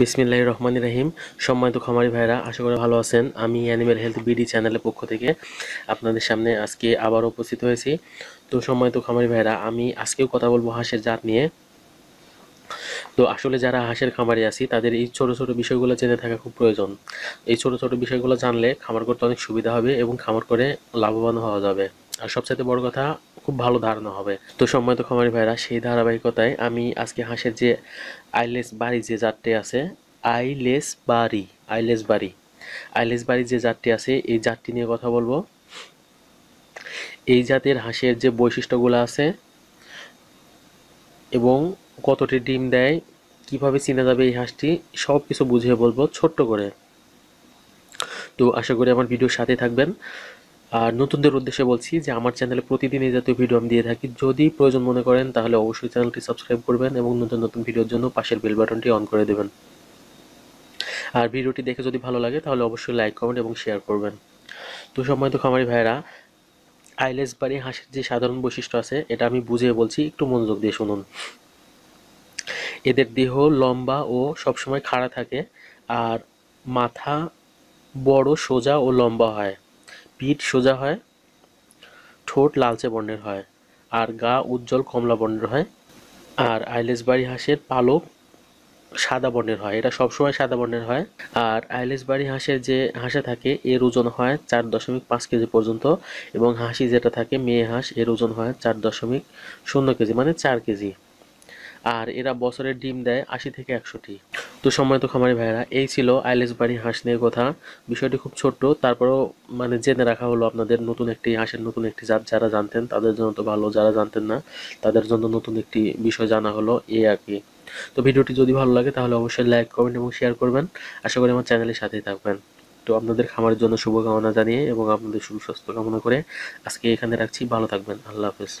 বিসমিল্লাহ রহমান রাহিম। সম্মানিত খামারি ভাইরা আশা করি ভালো আছেন। আমি অ্যানিমেল হেলথ বিডি চ্যানেলের পক্ষ থেকে আপনাদের সামনে আজকে আবার উপস্থিত হয়েছি। তো সম্মানিত খামারি ভাইরা আমি আজকেও কথা বলব হাঁসের জাত নিয়ে। তো আসলে যারা হাঁসের খামারি আছি, তাদের এই ছোট ছোট বিষয়গুলো জেনে থাকা খুব প্রয়োজন। এই ছোট ছোট বিষয়গুলো জানলে খামার করতে অনেক সুবিধা হবে এবং খামার করে লাভবান হওয়া যাবে। আর সবচেয়ে বড় কথা খুব ভালো ধারণা হবে। তো সম্মানিত খামারি ভাইরা সেই ধারাবাহিকতায় আমি আজকে হাঁসের যে আইলেস বাড়ি যে জাতটি আছে, আইলেস বাড়ি আইলেস বাড়ি আইলেস বাড়ি যে জাতটি আছে, এই জাতটি নিয়ে কথা বলব। এই জাতের হাঁসের যে বৈশিষ্ট্যগুলো আছে এবং কতটি ডিম দেয়, কীভাবে চিনা যাবে এই হাঁসটি, সব কিছু বুঝিয়ে বলব ছোট্ট করে। তো আশা করি আমার ভিডিওর সাথে থাকবেন। আর নতুনদের উদ্দেশ্যে বলছি যে আমার চ্যানেলে প্রতিদিন এই জাতীয় ভিডিও আমি দিয়ে থাকি। যদি প্রয়োজন মনে করেন, তাহলে অবশ্যই চ্যানেলটি সাবস্ক্রাইব করবেন এবং নতুন নতুন ভিডিওর জন্য পাশের বেল বাটনটি অন করে দেবেন। আর ভিডিওটি দেখে যদি ভালো লাগে, তাহলে অবশ্যই লাইক কমেন্ট এবং শেয়ার করবেন। তো সময় তো খামারি ভাইরা আইলেস বাড়ি হাঁসের যে সাধারণ বৈশিষ্ট্য আছে, এটা আমি বুঝিয়ে বলছি, একটু মনোযোগ দিয়ে শুনুন। এদের দেহ লম্বা ও সবসময় খাড়া থাকে, আর মাথা বড়, সোজা ও লম্বা হয়। পিঠ সোজা হয়, ঠোঁট লালচে বর্ণের হয়, আর গা উজ্জ্বল কমলা বর্ণের হয়, আর আইলেস বাড়ি হাঁসের পালক সাদা বর্ণের হয়, এটা সবসময় সাদা বর্ণের হয়। আর আইলেস বাড়ি হাঁসের যে হাঁসা থাকে, এর ওজন হয় চার দশমিক পাঁচ কেজি পর্যন্ত, এবং হাঁসি যেটা থাকে, মেয়ে হাঁস, এর ওজন হয় চার দশমিক শূন্য কেজি মানে চার কেজি। আর এরা বছরের ডিম দেয় আশি থেকে একশোটি। তো সম্মানিত খামারি ভাইয়েরা, এই ছিল আইলেস বাড়ি হাঁস নিয়ে কথা। বিষয়টি খুব ছোট্ট, তারপরেও মানে জেনে রাখা হলো আপনাদের নতুন একটি হাঁসের নতুন একটি জাত যারা জানতেন, তাদের জন্য তো ভালো, যারা জানতেন না, তাদের জন্য নতুন একটি বিষয় জানা হলো এই আর কি। তো ভিডিওটি যদি ভালো লাগে, তাহলে অবশ্যই লাইক, কমেন্ট এবং শেয়ার করবেন। আশা করি আমার চ্যানেলের সাথেই থাকবেন। তো আপনাদের খামারের জন্য শুভকামনা জানিয়ে এবং আপনাদের সুস্বাস্থ্য কামনা করে আজকে এখানে রাখছি। ভালো থাকবেন। আল্লাহ হাফেজ।